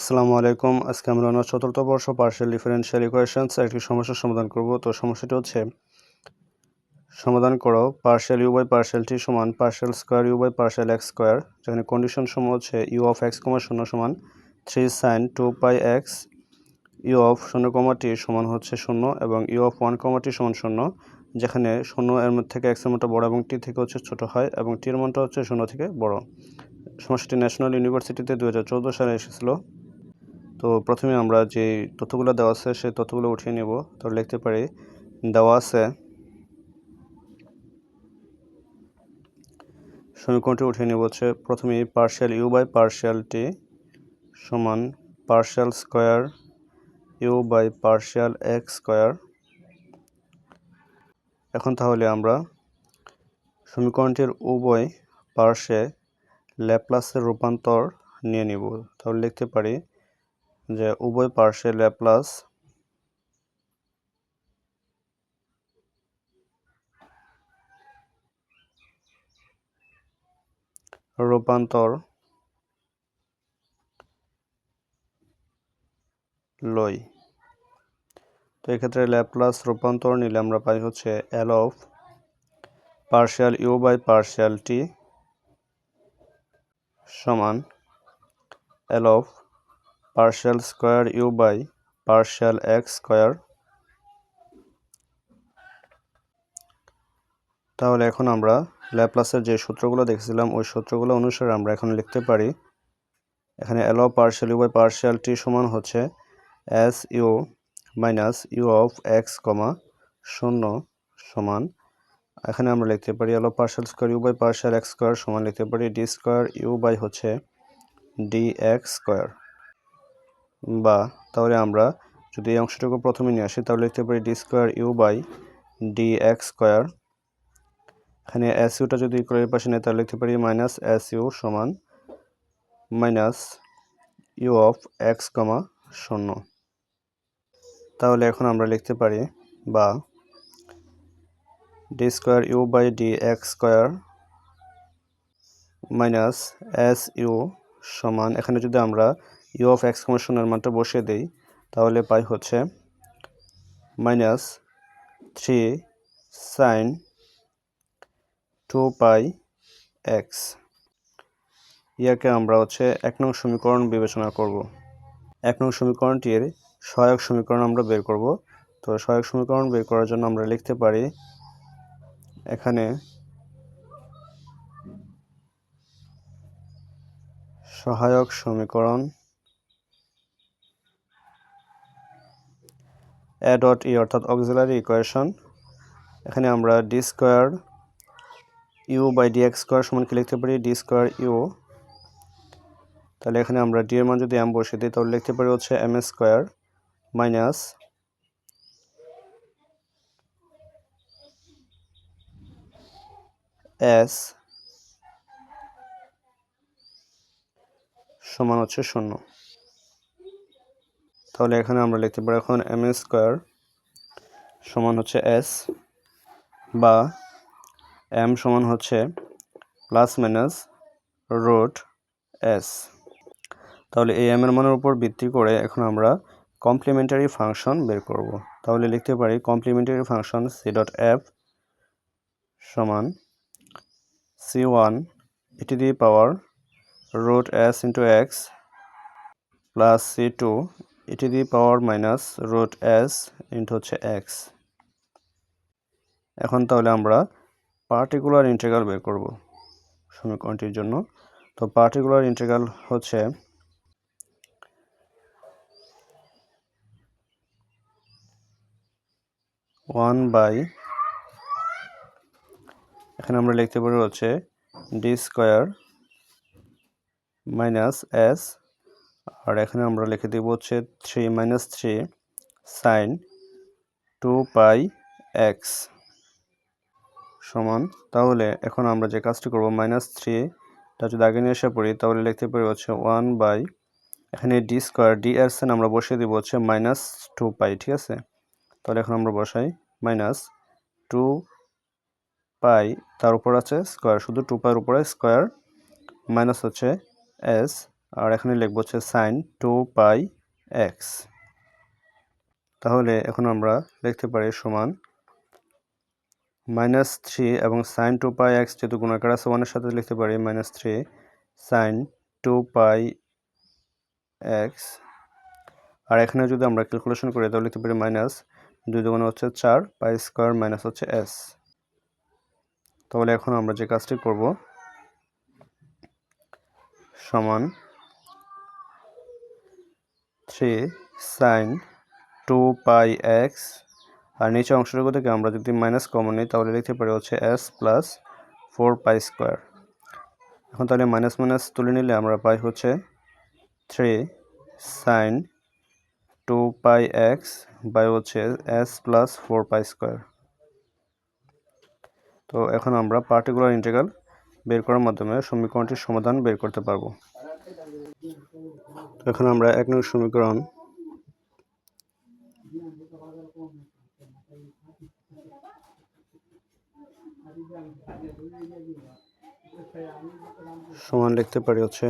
আসসালামু আলাইকুম। আজকে আমরা অনার্স চতুর্থ বর্ষ পার্শিয়াল ডিফারেনশিয়াল ইকুয়েশনস একটি সমস্যার সমাধান করব। তো সমস্যাটি হচ্ছে, সমাধান করো partial u by partial t সমান partial square u by partial x square যেখানে কন্ডিশন সমূহ হচ্ছে ইউ অফ এক্স কমা শূন্য সমান three sine two pi x u of শূন্য কমা টি সমান হচ্ছে শূন্য এবং u of one comma t সমান শূন্য, যেখানে শূন্য এর মধ্যে থেকে এক্সের মানটা বড় এবং টি থেকে হচ্ছে ছোট হয় এবং টির মানটা হচ্ছে শূন্য থেকে বড়। সমস্যাটি ন্যাশনাল ইউনিভার্সিটিতে দু সালে এসেছিল। তো প্রথমে আমরা যে তথ্যগুলো দেওয়া আছে, সেই তথ্যগুলো উঠিয়ে নেব। তো লিখতে পারি, দেওয়া আছে, সমীকরণটি উঠিয়ে নেব হচ্ছে প্রথমে partial u by partial t সমান partial square u by partial x square এখন তাহলে আমরা সমীকরণটির উভয় পার্শ্বে ল্যাপ্লাসের রূপান্তর নিয়ে নিব। তাহলে লিখতে পারি যে উভয় পার্শ্বে ল্যাপ্লাস। রূপান্তর লই। তো এক্ষেত্রে ল্যাপ্লাস রূপান্তর নিলে আমরা পাই হচ্ছে L of partial u by partial t সমান L of partial square u by partial x square. তাহলে এখন আমরা ল্যাপ্লাসের যে সূত্রগুলো দেখেছিলাম, ওই সূত্রগুলো অনুসারে আমরা এখন লিখতে পারি, এখানে L of partial u by partial t সমান হচ্ছে s u minus u of x comma শূন্য সমান, এখানে আমরা লিখতে পারি L of partial square u by partial x square সমান লিখতে পারি ডি স্কোয়ার ইউ বাই হচ্ছে ডি এক্স স্কোয়ার। বা তাহলে আমরা যদি এই অংশটুকু প্রথমে নিয়ে আসি, তাহলে লিখতে পারি d square u by d x square এখানে এস ইউটা যদি ক্রয়ের পাশে নেই তাহলে লিখতে পারি মাইনাস এস ইউ সমান minus u of x comma শূন্য। তাহলে এখন আমরা লিখতে পারি বা d square u by d x square minus s u সমান। এখানে যদি আমরা ইউ অফ এক্স কমিশনের মানটা বসিয়ে দেই, তাহলে পাই হচ্ছে minus three sine two pi x ইয়াকে আমরা হচ্ছে এক নং সমীকরণ বিবেচনা করব। এক নং সমীকরণটির সহায়ক সমীকরণ আমরা বের করব। তো সহায়ক সমীকরণ বের করার জন্য আমরা লিখতে পারি এখানে সহায়ক সমীকরণ এ ডট ই অর্থাৎ অক্সিলারি ইকুয়েশন এখানে আমরা d square u by d x square সমান কি লিখতে পারি? ডি স্কোয়ার ইউ তাহলে এখানে আমরা ডি এর মান যদি এম বসে দিই, তাহলে লিখতে পারি হচ্ছে এম স্কোয়ার মাইনাস এস সমান হচ্ছে শূন্য। তাহলে এখানে আমরা লিখতে পারি এখন এম স্কোয়ার সমান হচ্ছে এস বা এম সমান হচ্ছে প্লাস মাইনাস রোড এস তাহলে এই এম এর মানের উপর ভিত্তি করে এখন আমরা কমপ্লিমেন্টারি ফাংশন বের করব। তাহলে লিখতে পারি complementary function C dot F সমান সি ওয়ান এটি দিয়ে power root s into x plus c two এটি দিয়ে power minus root s into হচ্ছে এক্স এখন তাহলে আমরা পার্টিকুলার ইন্টিগ্রাল বের করব সমীকরণটির জন্য। তো পার্টিকুলার ইন্টিগ্রাল হচ্ছে ওয়ান বাই এখানে আমরা লিখতে পারি হচ্ছে ডি স্কোয়ার মাইনাস এস আর এখানে আমরা লিখে দেব হচ্ছে three minus three sine two pi x সমান। তাহলে এখন আমরা যে কাজটি করব মাইনাস থ্রিটা যদি আগে নিয়ে এসে পড়ি, তাহলে লিখতে পারি হচ্ছে ওয়ান বাই এখানে ডি স্কোয়ার ডি এর সেন আমরা বসিয়ে দিব হচ্ছে মাইনাস টু পাই ঠিক আছে? তাহলে এখন আমরা বসাই মাইনাস টু পাই তার উপর আছে স্কোয়ার শুধু টু পাইয়ের উপরে স্কোয়ার মাইনাস হচ্ছে এস আর এখানে লিখব হচ্ছে সাইন টু পাই এক্স তাহলে এখন আমরা লিখতে পারি সমান মাইনাস থ্রি এবং সাইন টু পাই এক্স যেহেতু গুণাকার আছে ওয়ানের সাথে লিখতে পারি minus three sine two pi x আর এখানে যদি আমরা ক্যালকুলেশন করি, তাহলে লিখতে পারি মাইনাস দুই দুগুণে হচ্ছে চার পাই স্কোয়ার মাইনাস হচ্ছে এস তাহলে এখন আমরা যে কাজটি করব, সমান three sine two pi x. আর নিচে অংশটুকু থেকে আমরা যদি মাইনাস কমন নিই, তাহলে লিখতে পারি হচ্ছে s plus four pi square এখন তাহলে মাইনাস মাইনাস তুলে নিলে আমরা পাই হচ্ছে three sine two pi x by হচ্ছে s plus four pi square তো এখন আমরা পার্টিকুলার ইন্টিগ্রাল বের করার মাধ্যমে সমীকরণটির সমাধান বের করতে পারব। এখন আমরা এক নং সমীকরণ। সমান লিখতে পারি হচ্ছে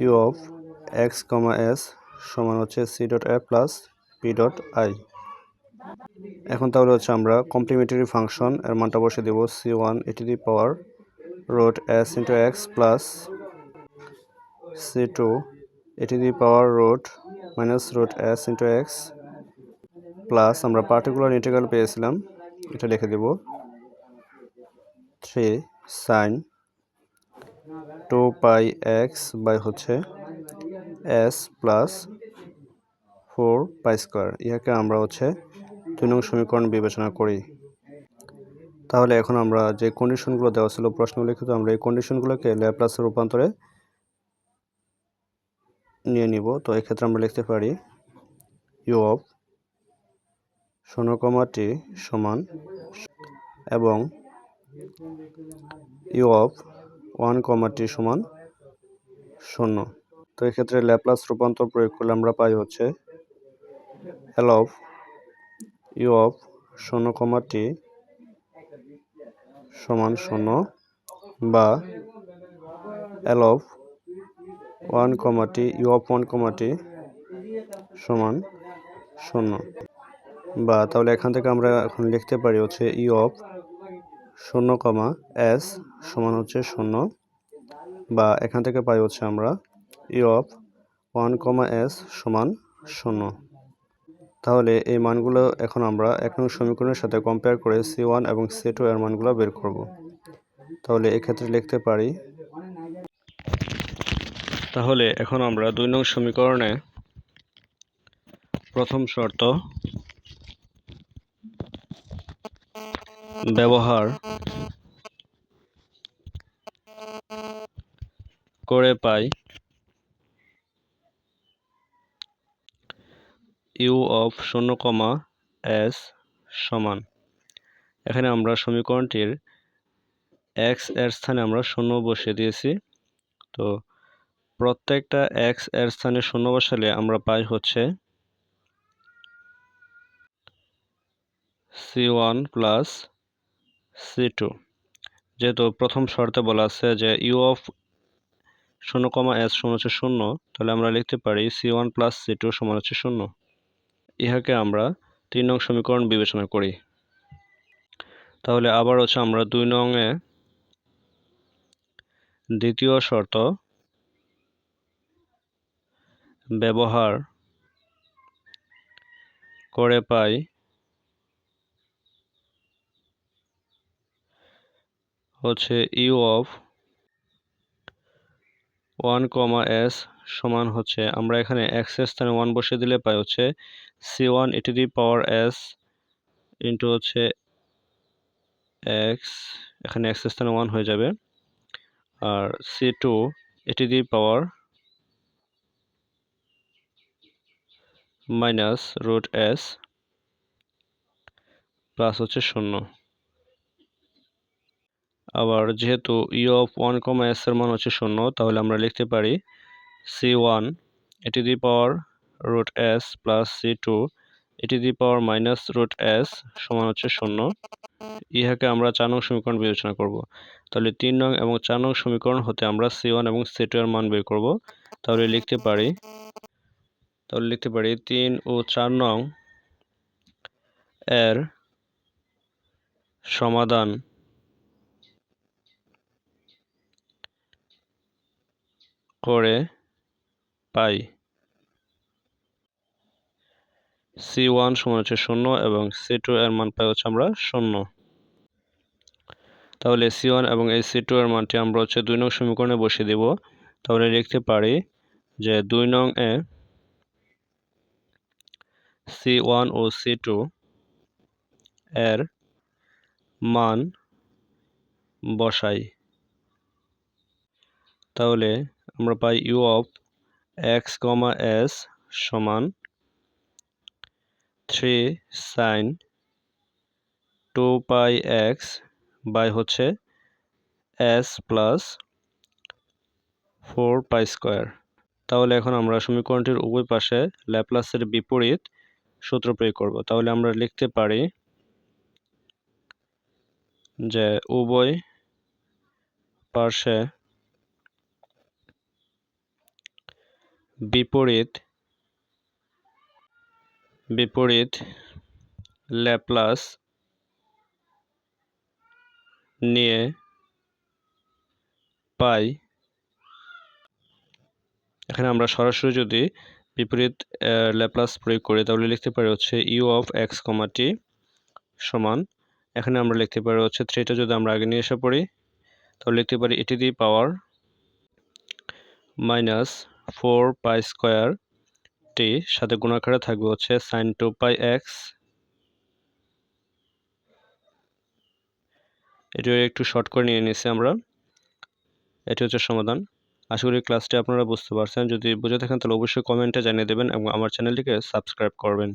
u of x comma s সমান হচ্ছে C dot A plus P dot I এখন তাহলে হচ্ছে আমরা কমপ্লিমেন্টারি ফাংশন এর মানটা বসে দেব সি ওয়ান এটি the power root s into x plus c two এটি the power root minus root s into x plus আমরা পার্টিকুলার ইন্টিগ্রাল পেয়েছিলাম, এটা লিখে দেব। Three sine two pi x by হচ্ছে s plus four pi square ইহাকে আমরা হচ্ছে দুই নং সমীকরণ বিবেচনা করি। তাহলে এখন আমরা যে কন্ডিশনগুলো দেওয়া ছিল প্রশ্ন লিখিত আমরা এই কন্ডিশনগুলোকে ল্যাপ্লাসের রূপান্তরে নিয়ে নিব। তো এক্ষেত্রে আমরা লিখতে পারি ইউ অফ শূন্য কমাটি সমান এবং ইউ অফ ওয়ান কমাটি সমান শূন্য। তো এক্ষেত্রে ল্যাপ্লাস রূপান্তর প্রয়োগ করলে আমরা পাই হচ্ছে এল অফ ইউ অফ শূন্য কমাটি সমান শূন্য বা L of one কমাটি u of one কমাটি সমান শূন্য। বা তাহলে এখান থেকে আমরা এখন লিখতে পারি হচ্ছে ইউ অফ শূন্য কমা এস সমান হচ্ছে শূন্য। বা এখান থেকে পাই হচ্ছে আমরা e of one comma s সমান শূন্য। তাহলে এই মানগুলো এখন আমরা এক নং সমীকরণের সাথে কম্পেয়ার করে সি ওয়ান এবং সি টু এর মানগুলো বের করব। তাহলে এক্ষেত্রে লিখতে পারি তাহলে এখন আমরা দুই নং সমীকরণে প্রথম শর্ত ব্যবহার করে পাই ইউ অফ শূন্য কমা এস সমান। এখানে আমরা সমীকরণটির এক্সের স্থানে আমরা শূন্য বসিয়ে দিয়েছি। তো প্রত্যেকটা এক্সের স্থানে শূন্য বসালে আমরা পাই হচ্ছে c one plus c two যেহেতু প্রথম শর্তে বলা আছে যে ইউ অফ শূন্য কমা এস সমান হচ্ছে শূন্য, তাহলে আমরা লিখতে পারি c one plus c two সমান হচ্ছে শূন্য। ইহাকে আমরা তিন নং সমীকরণ বিবেচনা করি। তাহলে আবার হচ্ছে আমরা দুই নংয়ে দ্বিতীয় শর্ত ব্যবহার করে পাই। হচ্ছে u of one comma s সমান হচ্ছে, আমরা এখানে এক্সের স্থানে ওয়ান বসিয়ে দিলে পাই হচ্ছে C one e to the power S into হচ্ছে এক্স এখানে এক্সের স্থানে ওয়ান হয়ে যাবে। আর সি টু এটি the power minus root s plus হচ্ছে শূন্য। আবার যেহেতু u of one comma s এর মান হচ্ছে শূন্য, তাহলে আমরা লিখতে পারি সি ওয়ান এটি the power root s plus c two এটি the power minus root s সমান হচ্ছে শূন্য। ইহাকে আমরা চার নং সমীকরণ বিবেচনা করব। তাহলে তিন নং এবং চার নং সমীকরণ হতে আমরা সি ওয়ান এবং সি টু এর মান বের করব। তাহলে লিখতে পারি তাহলে লিখতে পারি তিন ও চার নং এর সমাধান। করে পাই। সি ওয়ান সমান হচ্ছে শূন্য এবং সি টু এর মান পাই হচ্ছে আমরা শূন্য। তাহলে সি ওয়ান এবং এই সি টু এর মানটি আমরা হচ্ছে দুই নং সমীকরণে বসিয়ে দেব। তাহলে লিখতে পারি যে দুই নং এ সি ওয়ান ও সি টু এর মান বসাই। তাহলে আমরা পাই u of x comma s সমান three sine two pi x by হচ্ছে s plus four pi square তাহলে এখন আমরা সমীকরণটির উভয় পাশে ল্যাপ্লাসের বিপরীত সূত্র প্রয়োগ করব। তাহলে আমরা লিখতে পারি যে উভয় পার্শ্বে বিপরীত বিপরীত ল্যাপ্লাস নিয়ে পাই। এখানে আমরা সরাসরি যদি বিপরীত ল্যাপ্লাস প্রয়োগ করি, তাহলে লিখতে পারি হচ্ছে ইউ অফ এক্স কমাটি সমান। এখানে আমরা লিখতে পারি হচ্ছে থ্রিটা যদি আমরা আগে নিয়ে এসে পড়ি, তাহলে লিখতে পারি এটি the power minus four pi square t সাথে গুণাকারে থাকবে হচ্ছে সাইন টু পাই এক্স এটিও একটু শর্ট করে নিয়ে নিয়েছি আমরা। এটি হচ্ছে সমাধান। আশা করি ক্লাসটি আপনারা বুঝতে পারছেন। যদি বুঝে থাকেন তাহলে অবশ্যই কমেন্টে জানিয়ে দেবেন এবং আমার চ্যানেলটিকে সাবস্ক্রাইব করবেন।